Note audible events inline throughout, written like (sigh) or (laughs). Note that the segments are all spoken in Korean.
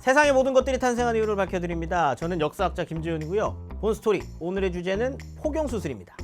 세상의 모든 것들이 탄생한 이유를 밝혀드립니다. 저는 역사학자 김재현이고요. 본 스토리 오늘의 주제는 포경 수술입니다.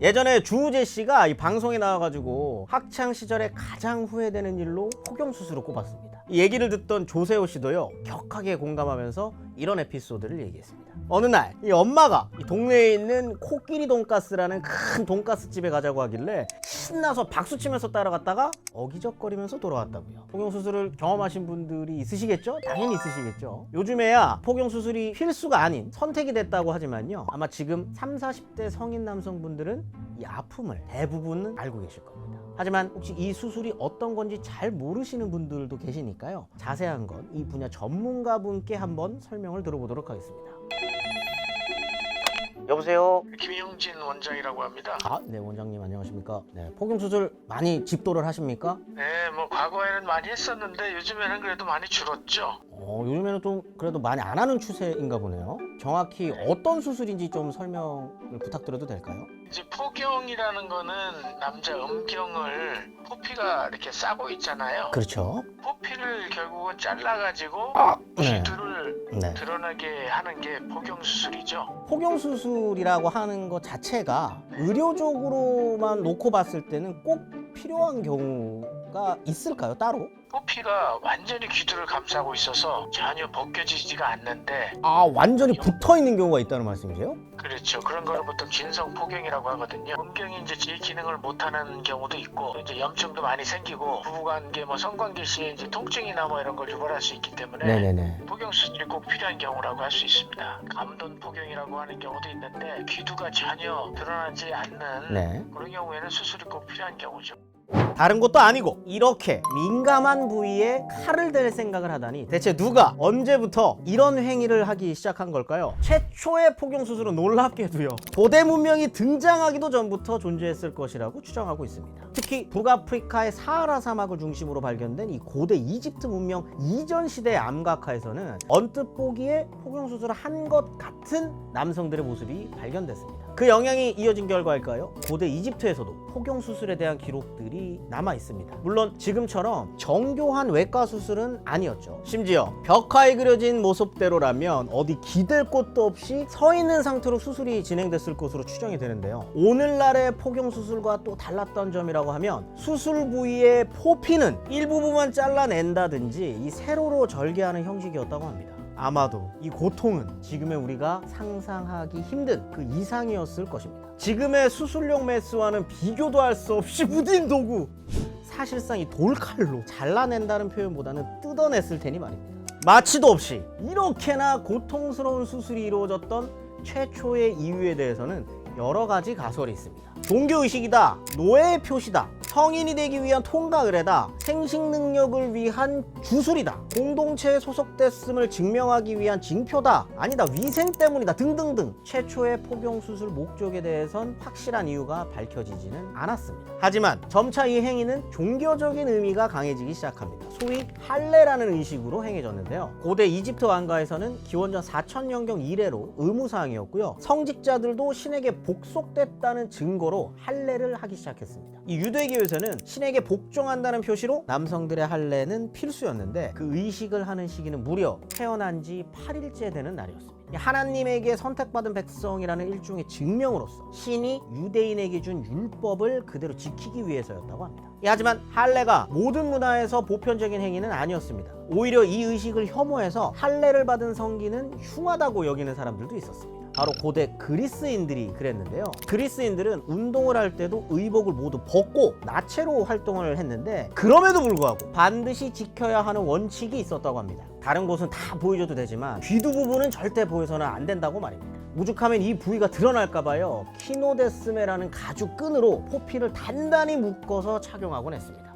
예전에 주우재 씨가 이 방송에 나와가지고 학창 시절에 가장 후회되는 일로 포경 수술을 꼽았습니다. 이 얘기를 듣던 조세호 씨도요 격하게 공감하면서 이런 에피소드를 얘기했습니다. 어느 날 이 엄마가 이 동네에 있는 코끼리 돈가스라는 큰 돈가스 집에 가자고 하길래 신나서 박수 치면서 따라갔다가 어기적거리면서 돌아왔다고요. 포경 수술을 경험하신 분들이 있으시겠죠? 당연히 있으시겠죠. 요즘에야 포경 수술이 필수가 아닌 선택이 됐다고 하지만요. 아마 지금 3, 40대 성인 남성분들은 이 아픔을 대부분은 알고 계실 겁니다. 하지만 혹시 이 수술이 어떤 건지 잘 모르시는 분들도 계시니까요. 자세한 건 이 분야 전문가분께 한번 설명을 들어보도록 하겠습니다. 여보세요. 김용진 원장이라고 합니다. 아, 네 원장님 안녕하십니까? 네, 포경 수술 많이 집도를 하십니까? 네, 뭐 과거에는 많이 했었는데 요즘에는 그래도 많이 줄었죠. 어, 요즘에는 좀 그래도 많이 안 하는 추세인가 보네요. 정확히 어떤 수술인지 좀 설명을 부탁드려도 될까요? 이제 포경이라는 거는 남자 음경을 포피가 이렇게 싸고 있잖아요. 그렇죠. 포피를 결국은 잘라가지고 아, 네. 기두를 네. 드러나게 하는 게 포경 수술이죠. 포경 수술이라고 하는 것 자체가 의료적으로만 놓고 봤을 때는 꼭 필요한 경우가 있을까요? 따로? 포피가 완전히 기두를 감싸고 있어서 전혀 벗겨지지가 않는데 아, 완전히 붙어 있는 경우가 있다는 말씀이세요? 그렇죠. 그런 거를 보통 진성 포경이라고 하거든요. 음경이 이제 제 기능을 못하는 경우도 있고 이제 염증도 많이 생기고 부부관계 뭐 성관계 시에 이제 통증이나 뭐 이런 걸 유발할 수 있기 때문에 네네네. 포경 수술이 꼭 필요한 경우라고 할 수 있습니다. 감돈 포경이라고 하는 경우도 있는데 귀두가 전혀 드러나지 않는 네. 그런 경우에는 수술이 꼭 필요한 경우죠. 다른 것도 아니고 이렇게 민감한 부위에 칼을 댈 생각을 하다니 대체 누가 언제부터 이런 행위를 하기 시작한 걸까요? 최초의 포경 수술은 놀랍게도요 고대 문명이 등장하기도 전부터 존재했을 것이라고 추정하고 있습니다. 특히 북아프리카의 사하라 사막을 중심으로 발견된 이 고대 이집트 문명 이전 시대의 암각화에서는 언뜻 보기에 포경 수술을 한 것 같은 남성들의 모습이 발견됐습니다. 그 영향이 이어진 결과일까요? 고대 이집트에서도 포경 수술에 대한 기록들이 남아 있습니다. 물론 지금처럼 정교한 외과 수술은 아니었죠. 심지어 벽화에 그려진 모습대로라면 어디 기댈 곳도 없이 서 있는 상태로 수술이 진행됐을 것으로 추정이 되는데요. 오늘날의 포경 수술과 또 달랐던 점이라고 하면 수술 부위의 포피는 일부분만 잘라낸다든지 이 세로로 절개하는 형식이었다고 합니다. 아마도 이 고통은 지금의 우리가 상상하기 힘든 그 이상이었을 것입니다. 지금의 수술용 메스와는 비교도 할 수 없이 (laughs) 무딘 도구. 사실상 이 돌칼로 잘라낸다는 표현보다는 뜯어냈을 테니 말입니다. 마취도 없이 이렇게나 고통스러운 수술이 이루어졌던 최초의 이유에 대해서는 여러 가지 가설이 있습니다. 종교의식이다, 노예의 표시다, 성인이 되기 위한 통과 의례다, 생식 능력을 위한 주술이다, 공동체에 소속됐음을 증명하기 위한 징표다, 아니다, 위생 때문이다 등등등 최초의 포경 수술 목적에 대해선 확실한 이유가 밝혀지지는 않았습니다. 하지만 점차 이 행위는 종교적인 의미가 강해지기 시작합니다. 소위 할례라는 의식으로 행해졌는데요. 고대 이집트 왕가에서는 기원전 4천년경 이래로 의무사항이었고요. 성직자들도 신에게 복속됐다는 증거로 할례를 하기 시작했습니다. 이 유대교에서는 신에게 복종한다는 표시로 남성들의 할례는 필수였는데 그 의식을 하는 시기는 무려 태어난 지 8일째 되는 날이었습니다. 이 하나님에게 선택받은 백성이라는 일종의 증명으로서 신이 유대인에게 준 율법을 그대로 지키기 위해서였다고 합니다. 예, 하지만 할례가 모든 문화에서 보편적인 행위는 아니었습니다. 오히려 이 의식을 혐오해서 할례를 받은 성기는 흉하다고 여기는 사람들도 있었습니다. 바로 고대 그리스인들이 그랬는데요. 그리스인들은 운동을 할 때도 의복을 모두 벗고 나체로 활동을 했는데 그럼에도 불구하고 반드시 지켜야 하는 원칙이 있었다고 합니다. 다른 곳은 다 보여줘도 되지만 귀두 부분은 절대 보여서는 안 된다고 말입니다. 오죽하면 이 부위가 드러날까봐요. 키노데스메라는 가죽 끈으로 포피를 단단히 묶어서 착용하곤 했습니다.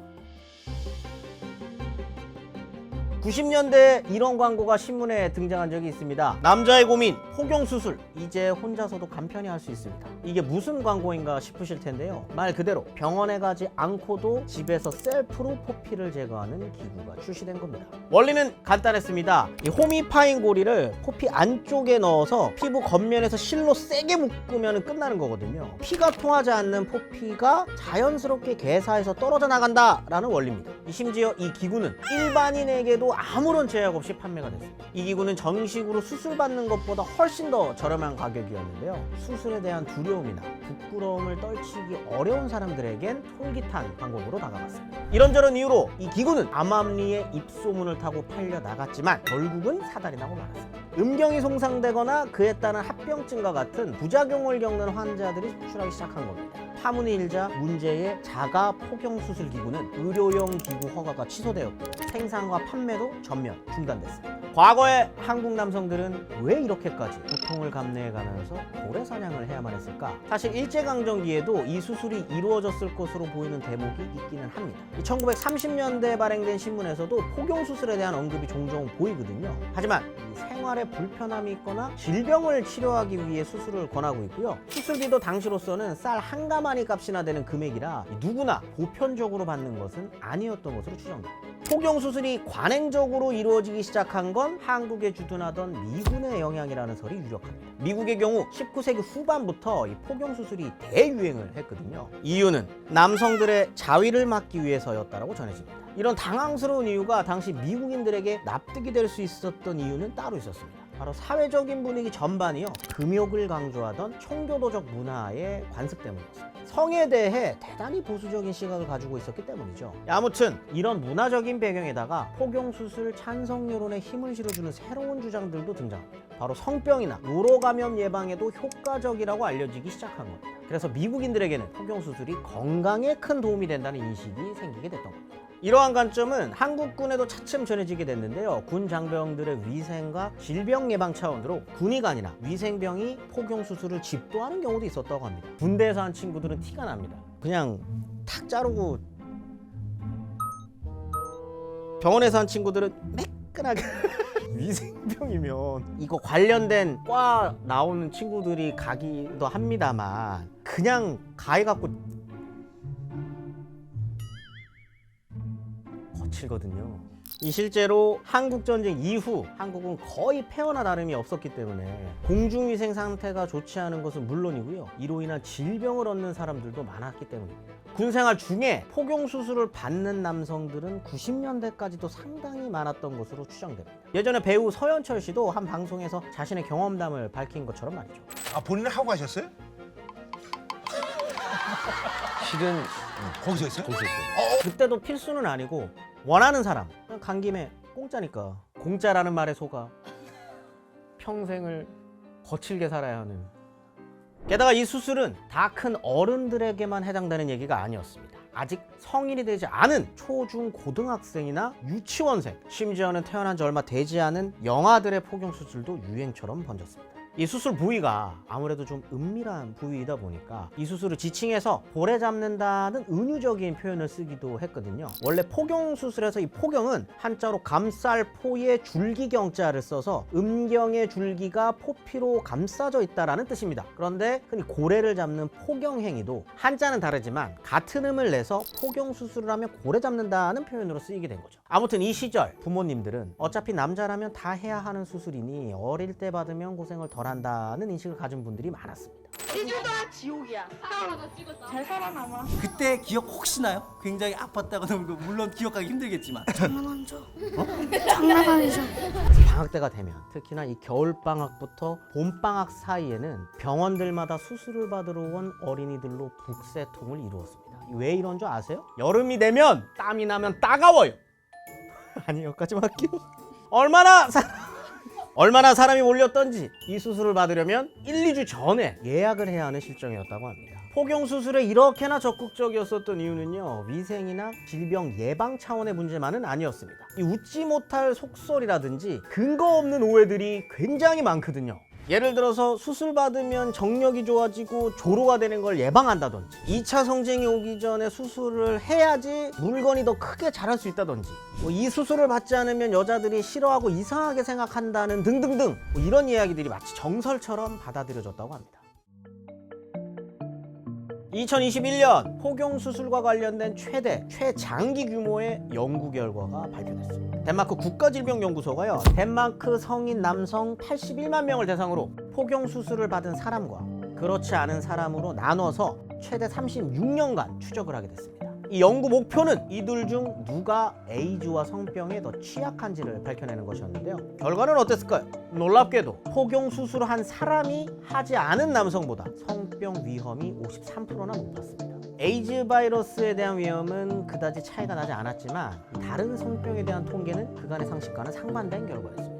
90년대 이런 광고가 신문에 등장한 적이 있습니다. 남자의 고민, 포경 수술. 이제 혼자서도 간편히 할 수 있습니다. 이게 무슨 광고인가 싶으실 텐데요. 말 그대로 병원에 가지 않고도 집에서 셀프로 포피를 제거하는 기구가 출시된 겁니다. 원리는 간단했습니다. 이 호미파인 고리를 포피 안쪽에 넣어서 피부 겉면에서 실로 세게 묶으면 끝나는 거거든요. 피가 통하지 않는 포피가 자연스럽게 개사에서 떨어져 나간다라는 원리입니다. 이 심지어 이 기구는 일반인에게도 아무런 제약 없이 판매가 됐습니다. 이 기구는 정식으로 수술 받는 것보다 훨씬 더 저렴한 가격이었는데요. 수술에 대한 두려움이나 부끄러움을 떨치기 어려운 사람들에겐 솔깃한 방법으로 다가갔습니다. 이런저런 이유로 이 기구는 암암리의 입소문을 타고 팔려 나갔지만 결국은 사달이 나고 말았습니다. 음경이 송상되거나 그에 따른 합병증과 같은 부작용을 겪는 환자들이 수출하기 시작한 겁니다. 파문이 일자 문제의 자가 포경 수술 기구는 의료용 기구 허가가 취소되었고 생산과 판매도 전면 중단됐습니다. 과거에 한국 남성들은 왜 이렇게까지 고통을 감내해가면서 고래 사냥을 해야만 했을까? 사실 일제강점기에도 이 수술이 이루어졌을 것으로 보이는 대목이 있기는 합니다. 1930년대에 발행된 신문에서도 포경 수술에 대한 언급이 종종 보이거든요. 하지만 이 생활에 불편함이 있거나 질병을 치료하기 위해 수술을 권하고 있고요. 수술비도 당시로서는 쌀 한 가마니 값이나 되는 금액이라 누구나 보편적으로 받는 것은 아니었던 것으로 추정됩니다. 포경 수술이 관행적으로 이루어지기 시작한 건 한국에 주둔하던 미군의 영향이라는 설이 유력합니다. 미국의 경우 19세기 후반부터 이 포경 수술이 대유행을 했거든요. 이유는 남성들의 자위를 막기 위해서였다고 전해집니다. 이런 당황스러운 이유가 당시 미국인들에게 납득이 될 수 있었던 이유는 따로 있었습니다. 바로 사회적인 분위기 전반이요 금욕을 강조하던 총교도적 문화의 관습 때문이었습니다. 성에 대해 대단히 보수적인 시각을 가지고 있었기 때문이죠. 아무튼 이런 문화적인 배경에다가 포경 수술 찬성 여론에 힘을 실어주는 새로운 주장들도 등장합니다. 바로 성병이나 노로 감염 예방에도 효과적이라고 알려지기 시작한 겁니다. 그래서 미국인들에게는 포경 수술이 건강에 큰 도움이 된다는 인식이 생기게 됐던 겁니다. 이러한 관점은 한국군에도 차츰 전해지게 됐는데요. 군 장병들의 위생과 질병 예방 차원으로 군의관이나 위생병이 포경 수술을 집도하는 경우도 있었다고 합니다. 군대에서 한 친구들은 티가 납니다. 그냥 탁 자르고 병원에서 한 친구들은 매끈하게 (laughs) 위생병이면 이거 관련된 과 나오는 친구들이 가기도 합니다만 그냥 가해 갖고 거칠거든요. 이 실제로 한국 전쟁 이후 한국은 거의 폐허나 다름이 없었기 때문에 공중위생 상태가 좋지 않은 것은 물론이고요. 이로 인한 질병을 얻는 사람들도 많았기 때문입니다. 군생활 중에 포경 수술을 받는 남성들은 90년대까지도 상당히 많았던 것으로 추정됩니다. 예전에 배우 서현철 씨도 한 방송에서 자신의 경험담을 밝힌 것처럼 말이죠. 아 본인은 하고 가셨어요? 실은 거기서 했어요? 거기서 했어요. 그때도 필수는 아니고 원하는 사람. 그냥 간 김에 공짜니까. 공짜라는 말에 속아. 평생을 거칠게 살아야 하는. 게다가 이 수술은 다 큰 어른들에게만 해당되는 얘기가 아니었습니다. 아직 성인이 되지 않은 초중 고등학생이나 유치원생 심지어는 태어난 지 얼마 되지 않은 영아들의 포경 수술도 유행처럼 번졌습니다 이 수술 부위가 아무래도 좀 은밀한 부위이다 보니까 이 수술을 지칭해서 고래 잡는다는 은유적인 표현을 쓰기도 했거든요. 원래 포경 수술에서 이 포경은 한자로 감쌀 포의 줄기경자를 써서 음경의 줄기가 포피로 감싸져 있다라는 뜻입니다. 그런데 흔히 고래를 잡는 포경 행위도 한자는 다르지만 같은 음을 내서 포경 수술을 하면 고래 잡는다는 표현으로 쓰이게 된 거죠. 아무튼 이 시절 부모님들은 어차피 남자라면 다 해야 하는 수술이니 어릴 때 받으면 고생을 덜 한다는 인식을 가진 분들이 많았습니다. 일주일동안 지옥이야. 잘 살아남아. 그때 기억 혹시 나요? 굉장히 아팠다고는 그 물론 기억하기 힘들겠지만 장난하죠. 장난 아니죠. 방학 때가 되면 특히나 이 겨울 방학부터 봄 방학 사이에는 병원들마다 수술을 받으러 온 어린이들로 북새통을 이루었습니다. 왜 이런 줄 아세요? 여름이 되면 땀이 나면 따가워요. (laughs) 아니 여기까지 할게요. 얼마나 사... 얼마나 사람이 몰렸던지 이 수술을 받으려면 1, 2주 전에 예약을 해야 하는 실정이었다고 합니다. 포경 수술에 이렇게나 적극적이었었던 이유는요 위생이나 질병 예방 차원의 문제만은 아니었습니다. 이 웃지 못할 속설이라든지 근거 없는 오해들이 굉장히 많거든요. 예를 들어서 수술 받으면 정력이 좋아지고 조로가 되는 걸 예방한다든지 2차 성징이 오기 전에 수술을 해야지 물건이 더 크게 자랄 수 있다든지 뭐 이 수술을 받지 않으면 여자들이 싫어하고 이상하게 생각한다는 등등등 뭐 이런 이야기들이 마치 정설처럼 받아들여졌다고 합니다. 2021년 포경 수술과 관련된 최대 최장기 규모의 연구 결과가 발표됐습니다. 덴마크 국가질병연구소가요. 덴마크 성인 남성 81만 명을 대상으로 포경 수술을 받은 사람과 그렇지 않은 사람으로 나눠서 최대 36년간 추적을 하게 됐습니다. 이 연구 목표는 이들 중 누가 에이즈와 성병에 더 취약한지를 밝혀내는 것이었는데요. 결과는 어땠을까요? 놀랍게도 포경 수술을 한 사람이 하지 않은 남성보다 성병 위험이 53%나 높았습니다. 에이즈 바이러스에 대한 위험은 그다지 차이가 나지 않았지만 다른 성병에 대한 통계는 그간의 상식과는 상반된 결과였습니다.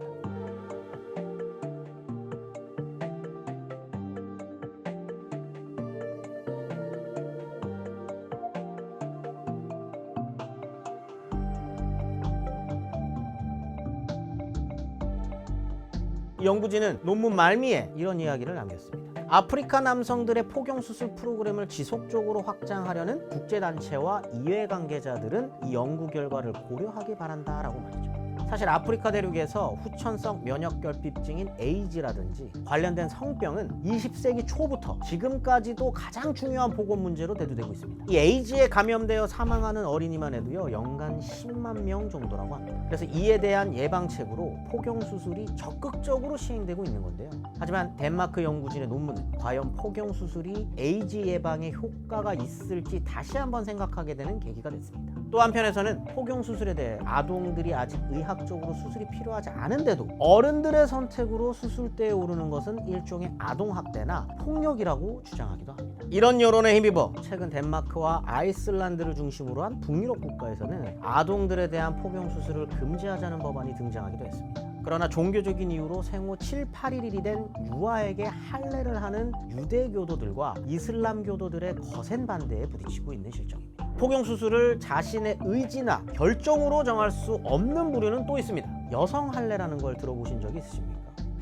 연구진은 논문 말미에 이런 이야기를 남겼습니다. 아프리카 남성들의 포경 수술 프로그램을 지속적으로 확장하려는 국제단체와 이해 관계자들은 이 연구 결과를 고려하기 바란다라고 말이죠. 사실 아프리카 대륙에서 후천성 면역결핍증인 에이즈라든지 관련된 성병은 20세기 초부터 지금까지도 가장 중요한 보건 문제로 대두되고 있습니다. 이 에이즈에 감염되어 사망하는 어린이만 해도요 연간 10만 명 정도라고 합니다. 그래서 이에 대한 예방책으로 포경 수술이 적극적으로 시행되고 있는 건데요. 하지만 덴마크 연구진의 논문은 과연 포경 수술이 에이즈 예방에 효과가 있을지 다시 한번 생각하게 되는 계기가 됐습니다. 또 한편에서는 포경 수술에 대해 아동들이 아직 의학 적으로 수술이 필요하지 않은데도 어른들의 선택으로 수술대에 오르는 것은 일종의 아동 학대나 폭력이라고 주장하기도 합니다. 이런 여론에 힘입어 최근 덴마크와 아이슬란드를 중심으로 한 북유럽 국가에서는 아동들에 대한 포경 수술을 금지하자는 법안이 등장하기도 했습니다. 그러나 종교적인 이유로 생후 7, 8일이 된 유아에게 할례를 하는 유대교도들과 이슬람 교도들의 거센 반대에 부딪히고 있는 실정입니다. 포경 수술을 자신의 의지나 결정으로 정할 수 없는 부류는 또 있습니다. 여성 할례라는 걸 들어보신 적이 있으십니까?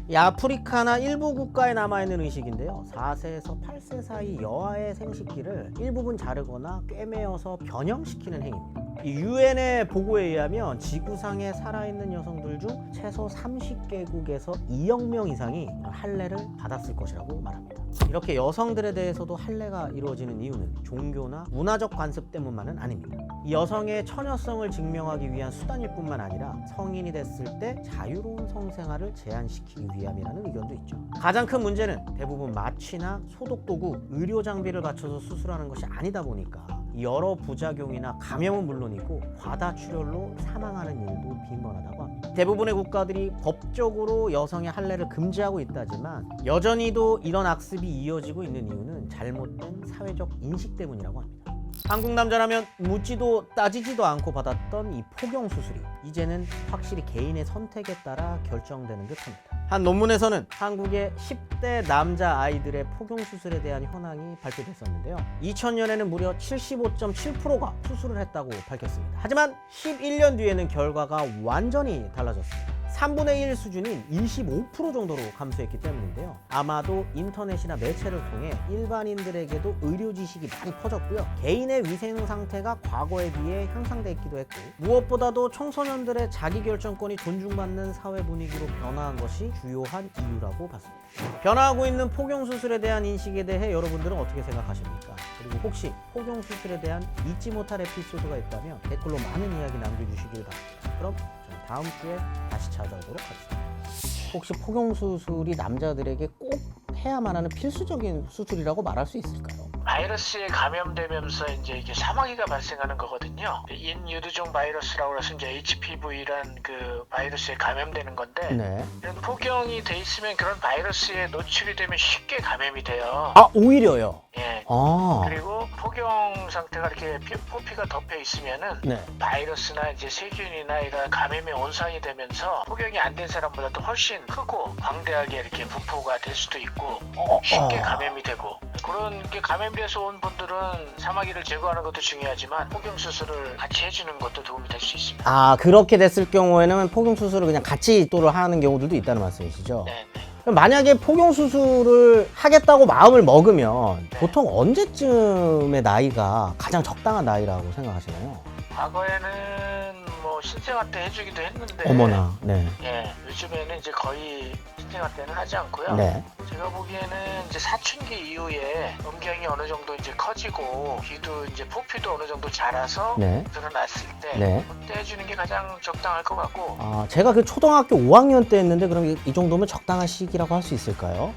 이 아프리카나 일부 국가에 남아있는 의식인데요. 4세에서 8세 사이 여아의 생식기를 일부분 자르거나 꿰매어서 변형시키는 행위입니다. 이 유엔의 보고에 의하면 지구상에 살아있는 여성들 중 최소 30개국에서 2억 명 이상이 할례를 받았을 것이라고 말합니다. 이렇게 여성들에 대해서도 할례가 이루어지는 이유는 종교나 문화적 관습 때문만은 아닙니다. 이 여성의 처녀성을 증명하기 위한 수단일 뿐만 아니라 성인이 됐을 때 자유로운 성생활을 제한시키기 위함이라는 의견도 있죠. 가장 큰 문제는 대부분 마취나 소독 도구, 의료 장비를 갖춰서 수술하는 것이 아니다 보니까 여러 부작용이나 감염은 물론이고 과다 출혈로 사망하는 일도 빈번하다고 합니다. 대부분의 국가들이 법적으로 여성의 할례를 금지하고 있다지만 여전히도 이런 악습이 이어지고 있는 이유는 잘못된 사회적 인식 때문이라고 합니다. 한국 남자라면 묻지도 따지지도 않고 받았던 이 포경 수술이 이제는 확실히 개인의 선택에 따라 결정되는 듯합니다. 한 논문에서는 한국의 10대 남자 아이들의 포경 수술에 대한 현황이 발표됐었는데요. 2000년에는 무려 75.7%가 수술을 했다고 밝혔습니다. 하지만 11년 뒤에는 결과가 완전히 달라졌습니다. 3분의 1 수준인 25% 정도로 감소했기 때문인데요. 아마도 인터넷이나 매체를 통해 일반인들에게도 의료 지식이 많이 퍼졌고요. 개인의 위생 상태가 과거에 비해 향상됐기도 했고 무엇보다도 청소년들의 자기 결정권이 존중받는 사회 분위기로 변화한 것이 주요한 이유라고 봤습니다. 변화하고 있는 포경 수술에 대한 인식에 대해 여러분들은 어떻게 생각하십니까? 그리고 혹시 포경 수술에 대한 잊지 못할 에피소드가 있다면 댓글로 많은 이야기 남겨주시길 바랍니다. 그럼 다음 주에 다시 찾아오도록 하겠습니다. 혹시 포경 수술이 남자들에게 꼭 해야만 하는 필수적인 수술이라고 말할 수 있을까요? 바이러스에 감염되면서 이제 이게 사마귀가 발생하는 거거든요. 인유두종 바이러스라고 해서 이제 HPV란 그 바이러스에 감염되는 건데 네. 이런 포경이 돼 있으면 그런 바이러스에 노출이 되면 쉽게 감염이 돼요. 아 오히려요. 예. 아. 그리고 포경 상태가 이렇게 피- 포피가 덮여 있으면은 네. 바이러스나 이제 세균이나 이런 감염의 온상이 되면서 포경이 안 된 사람보다도 훨씬 크고 광대하게 이렇게 부포가 될 수도 있고 쉽게 감염이 되고 그런 게 감염돼서 온 분들은 사마귀를 제거하는 것도 중요하지만 포경 수술을 같이 해주는 것도 도움이 될 수 있습니다. 아 그렇게 됐을 경우에는 포경 수술을 그냥 같이 또를 하는 경우들도 있다는 말씀이시죠? 네, 네. 만약에 폭용 수술을 하겠다고 마음을 먹으면 보통 언제쯤의 나이가 가장 적당한 나이라고 생각하시나요? 과거에는 뭐 신생아 때 해주기도 했는데 어머나, 네, 예, 요즘에는 이제 거의 신생아 때는 하지 않고요. 네, 제가 보기에는 이제 사춘기 이후에 음경이 어느 정도 이제 커지고 귀도 이제 포피도 어느 정도 자라서 네, 드러났을 때 네. 그때 해주는 게 가장 적당할 것 같고 아, 제가 그 초등학교 5학년 때 했는데 그럼 이, 이 정도면 적당한 시기라고 할 수 있을까요?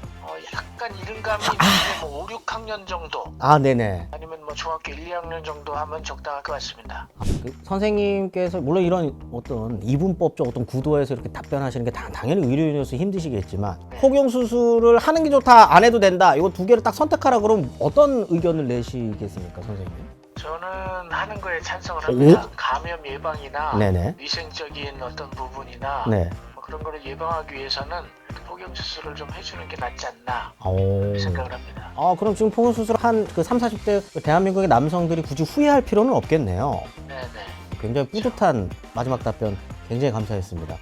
어, 약간 이른감이 있는데 뭐 5, 6학년 정도 아, 네네. 아니면 뭐 중학교 1, 2학년 정도 하면 적당할 것 같습니다. 아, 그 선생님께서 물론 이런 어떤 이분법적 어떤 구도에서 이렇게 답변하시는 게 다, 당연히 의료인으로서 힘드시겠지만 폭용 수술을 하는 게 좋다 안 해도 된다 이거 두 개를 딱 선택하라 그러면 어떤 의견을 내시겠습니까 선생님? 저는 하는 거에 찬성을 합니다. 감염 예방이나 네네. 위생적인 어떤 부분이나 네. 뭐 그런 거를 예방하기 위해서는 폭염 수술을 좀 해주는 게 낫지 않나 오. 생각을 합니다. 아 그럼 지금 폭용 수술 한그 3, 40대 대한민국의 남성들이 굳이 후회할 필요는 없겠네요. 네네. 굉장히 뿌듯한 마지막 답변 굉장히 감사했습니다.